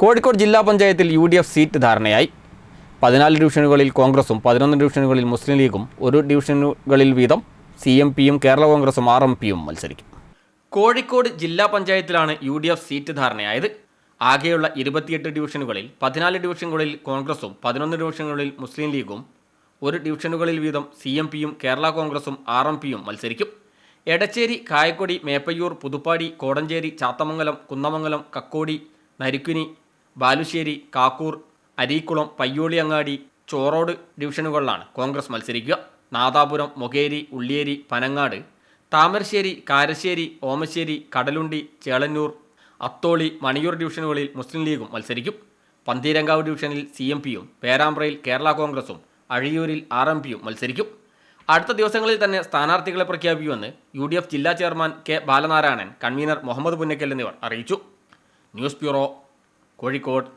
കോഴിക്കോട് ജില്ലാ പഞ്ചായത്തിൽ U D F seat ധാരണയായി. പതിനാല് ഡിവിഷനുകളിൽ കോൺഗ്രസും പതിനൊന്ന് ഡിവിഷനുകളിൽ മുസ്ലിം ലീഗും ഒരു ഡിവിഷനുകളിൽ വീതം സി എം പിയും കേരള കോൺഗ്രസും ആർ എം പിയും മത്സരിക്കും. കോഴിക്കോട് ജില്ലാ പഞ്ചായത്തിലാണ് യു ഡി എഫ് സീറ്റ് ധാരണയായത്. ആകെയുള്ള ഇരുപത്തിയെട്ട് ഡിവിഷനുകളിൽ പതിനാല് ഡിവിഷനുകളിൽ കോൺഗ്രസും പതിനൊന്ന് ഡിവിഷനുകളിൽ മുസ്ലിം ലീഗും ഒരു ഡിവിഷനുകളിൽ വീതം സി എം പിയും കേരള കോൺഗ്രസും ആർ എം പിയും മത്സരിക്കും. എടച്ചേരി കായക്കൊടി മേപ്പയ്യൂർ പുതുപ്പാടി കോടഞ്ചേരി ചാത്തമംഗലം കുന്നമംഗലം കക്കോടി നരിക്കുനി ബാലുശ്ശേരി കാക്കൂർ അരീക്കുളം പയ്യോളിയങ്ങാടി ചോറോട് ഡിവിഷനുകളിലാണ് കോൺഗ്രസ് മത്സരിക്കുക. നാദാപുരം മൊകേരി ഉള്ളിയേരി പനങ്ങാട് താമരശ്ശേരി കാരശ്ശേരി ഓമശ്ശേരി കടലുണ്ടി ചേളന്നൂർ അത്തോളി മണിയൂർ ഡിവിഷനുകളിൽ മുസ്ലിം ലീഗും മത്സരിക്കും. പന്തീരങ്കാവ് ഡിവിഷനിൽ സി എം പിയും പേരാമ്പ്രയിൽ കേരള കോൺഗ്രസും അഴിയൂരിൽ ആർ എം പിയും മത്സരിക്കും. അടുത്ത ദിവസങ്ങളിൽ തന്നെ സ്ഥാനാർത്ഥികളെ പ്രഖ്യാപിക്കുമെന്ന് യു ഡി എഫ് ജില്ലാ chairman K Balanarayanan convener Muhammad Punnakkal എന്നിവർ അറിയിച്ചു. News bureau Kozhikode